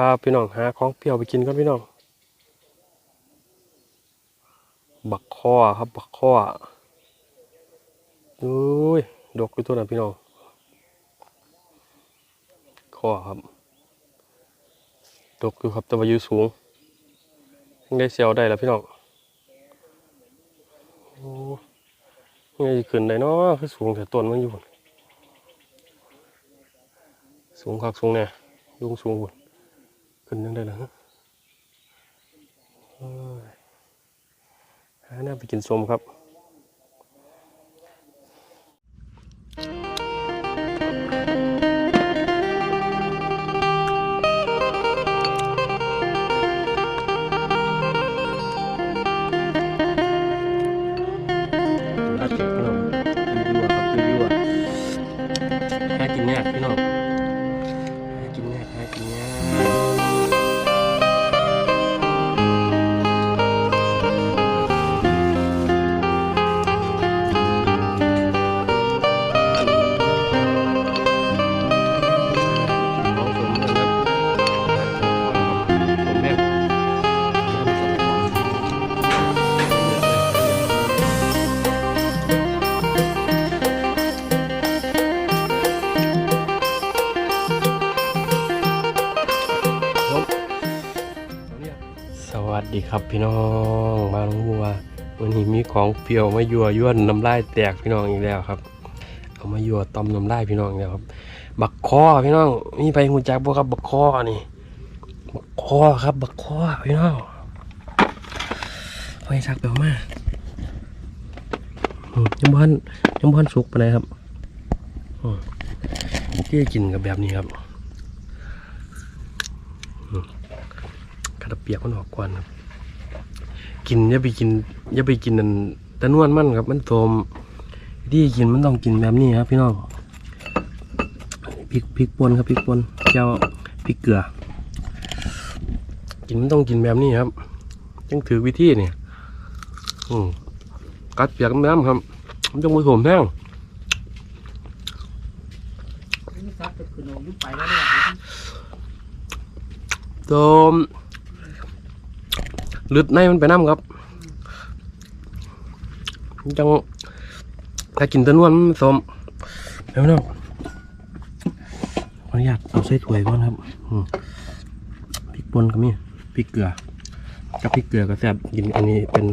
ครับพี่น้องหาของเปรี้ยวไปกินกันพี่น้อง บักข้อครับบักข้ออุ้ยดกอยู่ตัวนั้นพี่น้องข้อครับดกอยู่ครับแต่ว่าอยู่สูงยังได้เซลได้แล้วพี่น้องโอ้ยังไงขึ้นได้เนาะคือสูงแต่ต้นมันอยู่พุ่นสูงคักสูงแน่ยุงสูงพุ่น ขึ้นยังได้เหรอฮะเอ้ยหาหน้าไปกินส้มครับ ดีครับพี่น้องมาลงวัววันนี้มีของเปรี้ยวมายั่วยั่วน้ำลายแตกพี่น้องอีกแล้วครับ เอามายั่วต้มน้ำลายพี่น้องอีกแล้วครับ บักคอพี่น้องมีไปหูจักบ่ครับบักคอนี่บักคอครับ บักคอพี่น้องไปชักไปเอามาอืมยังบ้านยังบ้านสุกไปไหนครับอที่กินกับแบบนี้ครับกระเปียกมันออกก่อนครับ กินอย่าไปกินอย่าไปกินนั่นแตะนวลมันครับ มันโทมที่กินมันต้องกินแบบนี้ครับพี่น้องพริกพริกป่นครับพริกป่นเจ้าพริกเกลือ กินมันต้องกินแบบนี้ครับจังถือวิธีเนี่ยอืมกัดเปียกน้ำครับมันต้องผสมแห้งซับจะขึ้นแล้วเนี่ยโทม ลึดในมันไปน้ำครับ จังถ้ากินตะนวลมันสมเดี๋ยวนะขออนุญาตเอาใส่ถ้วยก่อนครับพริกป่นก็มีพริกเกลือกับพริกเกลือก็แซ่บกินอันนี้เป็น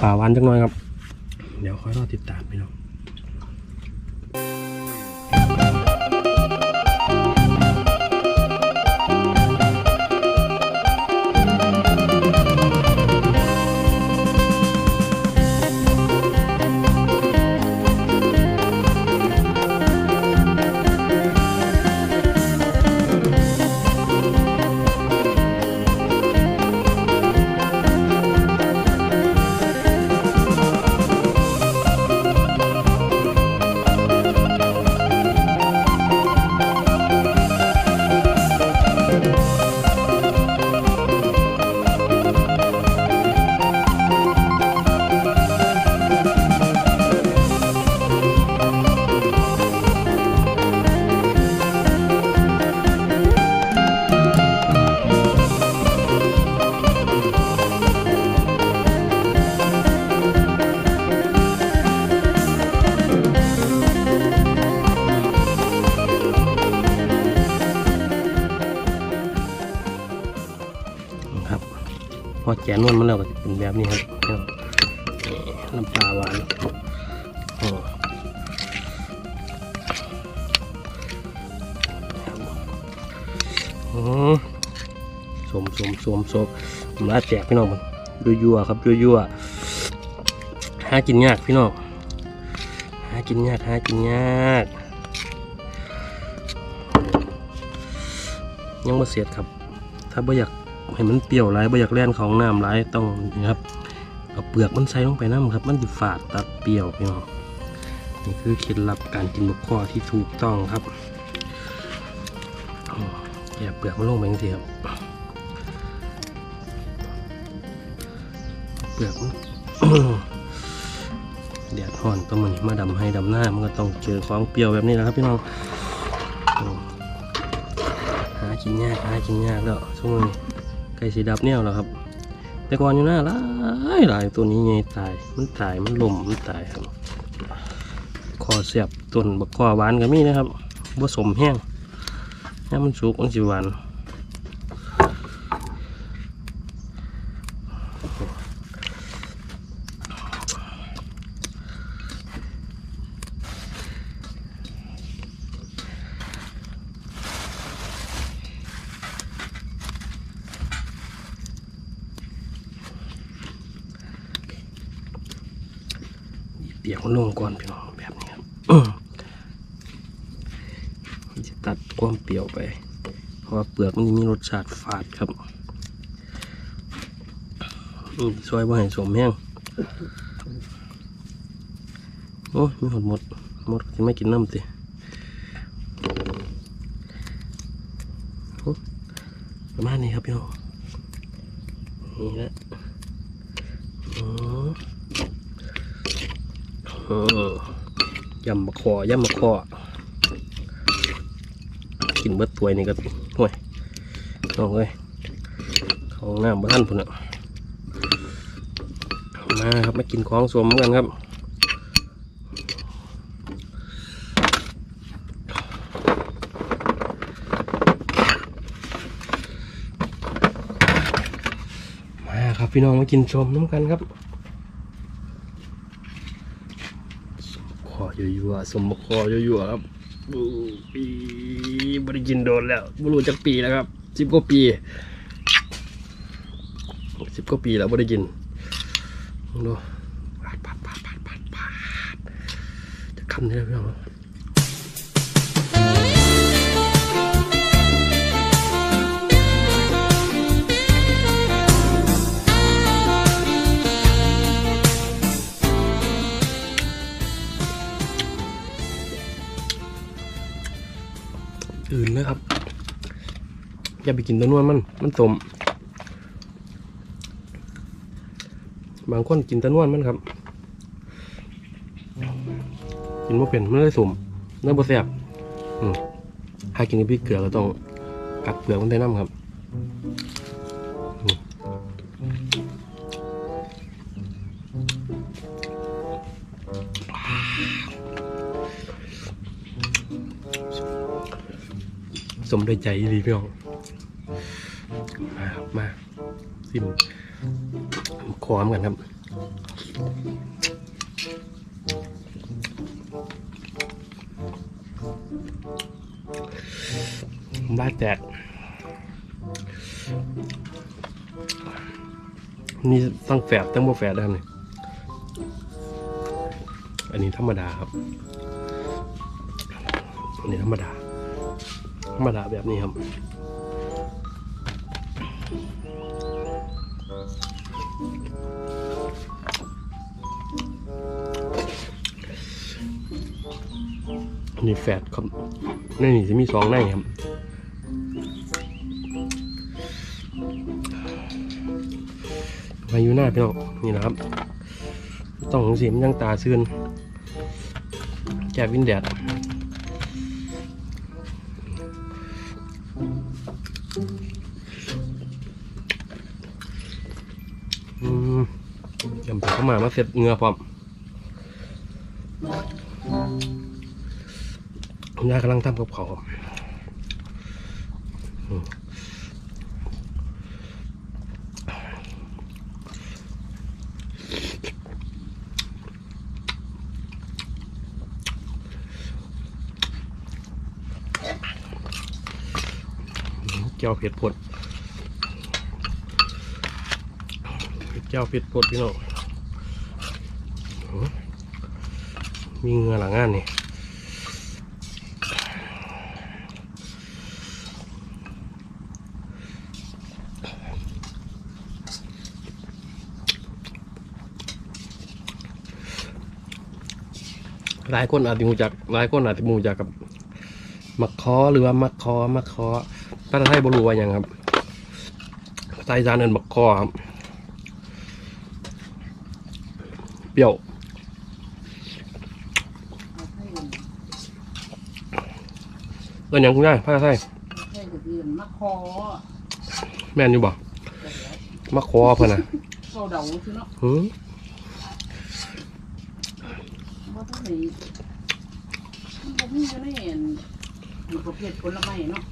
ปลาหวานจังหน่อยครับ เดี๋ยวค่อยรอติดตามพี่น้อง อแกนนวลมันแล้วก็จะเป็นแบบนี้ครับน้ำปลาหวานโอ้อืมสมสมสมสมน้ำลาแตกพี่น้องมันยั่วๆครับยั่วๆหากินยากพี่น้องหากินยากหากินยากยังบ่เสียดครับ ถ้าบ่อยาก ให้มันเปรี้ยวหลายบ่อยากแล่นของน้ำหลายต้องนี่ครับเอาเปลือกมันใส่ลงไปน้ำครับ มันจะฝาดตัดเปรี้ยวพี่น้องนี่คือเคล็ดลับการกินมะข้อที่ถูกต้องครับอ๋อแกะเปลือกมันลงไปทีครับเปลือกมันแดดห่อนตัวมันมาดำให้ดำหน้ามันก็ต้องเจอของเปรี้ยวแบบนี้แหละครับพี่น้องหากินยากหากินยากแล้วช่วงนี้ ก่สีดับเนี่ยแล้วครับ แต่ก่อนอยู่หน้าหลายหลายตัวนี้ไงตาย มันตาย มันล่มมันตายครับคอเสียบต้นบักคอหวานก็มีนะครับผสมแห้งนี่มันสุกมันสิหวาน เปียกมันลงก่อนพี่น้องแบบนี้ครับจะตัดความเปรี้ยวไป เพราะว่าเปลือกมันมีรสชาติฝาดครับนี่ซอยว่าให้สมแห้งโอ้มีหมดหมดหมดจะไม่กินน้ำติประมาณนี้ครับพี่น้องนี่แหละ ยำมะคอยำมะคอกินเบิดตัวนี่ก็ห่วยน้องเอ้ยของน้ำบ้านพุ่นอะมาครับมากินของสวมกันครับมาครับพี่น้องมากินชมน้ำกันครับ คอ ยั่วๆสมคอยั่วๆครับปีบริกินโดนแล้วบรู้จักปีแล้วครับสิบกว่าปีสิบกว่าปีแล้วบริกินดูปาดปาดปาดปาดปาดปาดจะคำนี้พี่น้อง อื่นนะครับ อย่าไปกินตัวนวลมัน มันสมบางคนกินแตะนวลมันครับ กินว่าเป็นไม่ได้สมเนื้อบ่แซบอืมถ้ากินกับพริกเกลือก็ต้องกัดเปลือกมันได้น้ำครับ สมด้วยใจดีพี่น้องมาครับมาซิมคอมกันครับบ้าแตกนี่ตั้งแฝดตั้งโมแฝดได้ไหมอันนี้ธรรมดาครับ อันนี้ธรรมดา รมดาแบบนี้ครับนนี้แฝดครับในนี่จะมีสองในครับมาอยู่หน้าพี่น้องนี่นะครับ ต้องสีมันยังตาซื่นแกบวินแดด ยำไปเข้ามามาเสร็จเงือพร้อมคุณยายกำลังทำกับเขาวครับอืมแก้วเผ็ดพดแก้วเผ็ดพดพี่น้อง มีเงือหลังงานนี่หลายคนอาจจะมูจักหลายคนอาจจะมูจักกับมักคอหรือว่ามักคอมักคอภาษาไทยบรูว่าอย่างครับภาษาอีสานเอินมักคอครับเปรี้ยว เอานอย่างคุณยายภาษาไทยให้กับเดียวนมะคอแม่นอยู่บ่มาคอเพิ่นน่ะโซเดาคือเนาะหือว่าต้องไหนมันบ่มีอยู่ในอันมีประเภทผลไม้เนาะ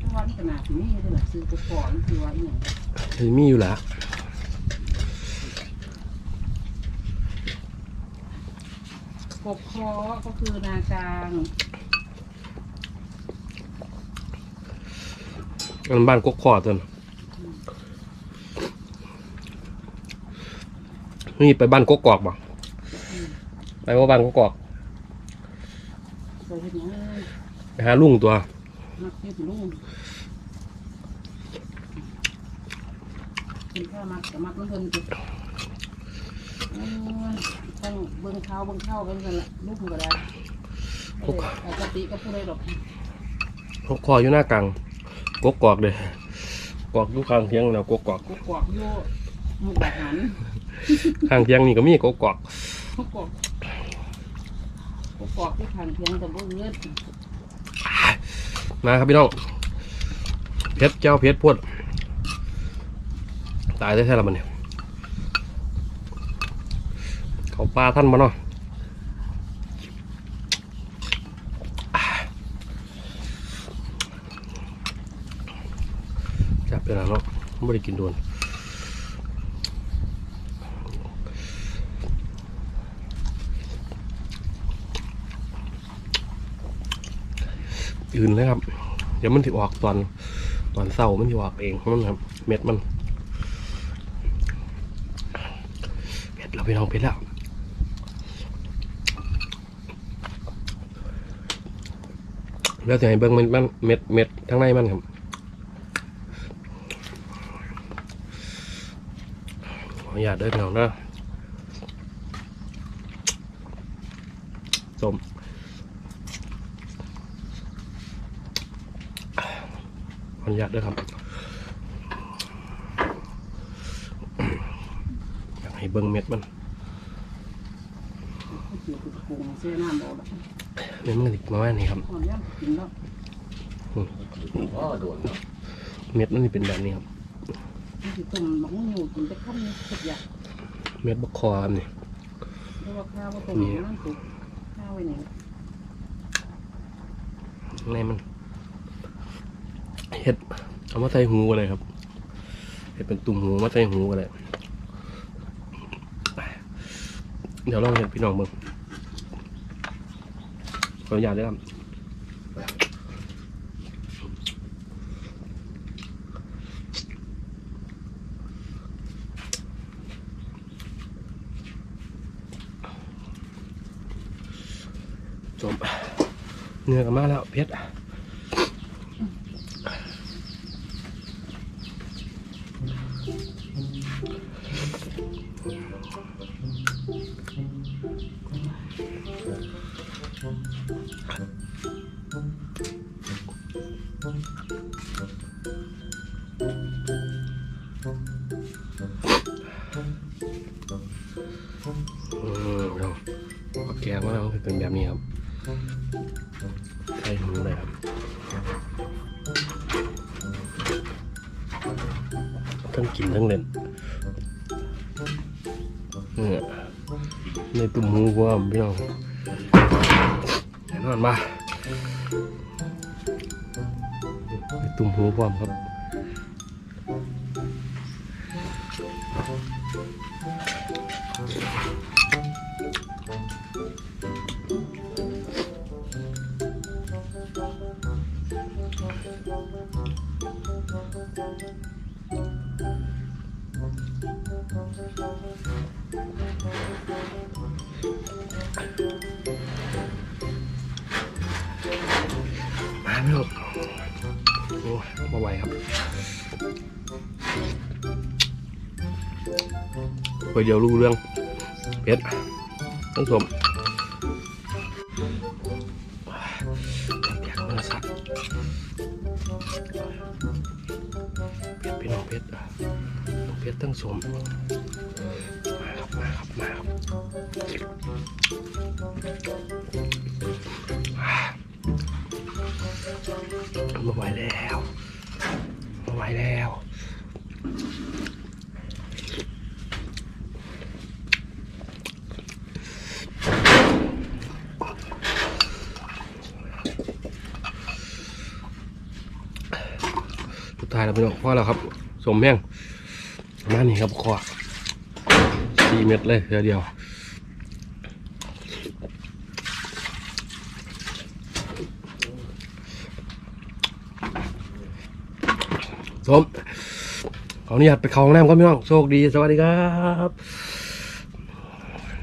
ทุกวันขนาดนี้เลยล่ะซื้อไปก่อนคือว่าอีหยัง มันมีอยู่แหละ กบคอก็คือนากลางมันบ้านกกคอตัวน่ะนี่ไปบ้านกกกอกบ่ไปว่าบ้านกกกอกเคยเห็นยังไปหาลุงตัว มักเฮ็ดลุงกินข้าวมักกับมักน้ำเพิ่นกิน โอ้ยต้องเบิ่งข้าวเบิ่งข้าวกันกันละลูกมันก็ได้เออปกติก็พูดได้ดอกกกคออยู่หน้ากลางกกกอกเด้กอกอยู่ข้างเทียงแล้วกกกอกกกอกอยู่หมุกดาหารข้างเทียงนี่ก็มีกกกอกกกอกกกอกที่ทางเพียงแต่บ่เงินมาครับพี่น้องเพชรเจ้าเพชรพวดตายได้แท้ละมันเนี่ย เขาปลาท่านมาเนาะจับไปแล้วเนาะไม่ได้กินโดนอื่นเลยครับ เดี๋ยวมันถือออกตอนตอนเศร้ามันถือออกเองมันครับ เม็ดมันเผ็ดเราไปลองเผ็ดแล้ว แล้วจะให้เบิ้งมันมันเม็ดเม็ดทั้งในมันครับขออนุญาตเด้อพี่น้องเด้อสมขออนุญาตด้วยครับ อยากให้เบิ้งเม็ดมันก็ เกี่ยวกับปรุงเสื้อม็ดมันติดมาแม่นี่ครับขอย่ำกินแล้วเม็ดมันนี่เป็นแบบนี้ครับมันสิต้มบักหุ่งอยู่กินแต่ข้าวนี้สุดอยากเม็ดบักคอครับนี่เพราะว่าข้าวว่าต้มน้ำสุกข้าวไว้นี่ในมันเห็ดเอามาใส่หูอะไรครับเห็ดเป็นตุ่มหูมาใส่หูอะไรเดี๋ยวลองเห็ดพี่น้องเบิ่ง ขออนุญาตด้วยครับจบเนื้อกันมาแล้วเพชร แบบนี้ครับใส่หูเลยครับทั้งกินทั้งเล่นเนี่ยในตุ่มหูว่าพี่น้องแน่นอนมาในตุ่มหูความครับ ไปเดียวรู้เรื่องเป็ดต้องสมอยากมาสัตว์เป็ดพี่น้องเป็ดเพชรต้องสมมาครับมาครับมาครับมาไหวแล้ว ไหวแล้ว สุดท้ายแล้วพี่น้องพอแล้วครับ สมแห้งประมานี้ครับขอสี่เม็ดเลยเดียวเดียว สมขออนุญาตไปเข้าห้องน้ำก็พี่น้อง โชคดี สวัสดีครับ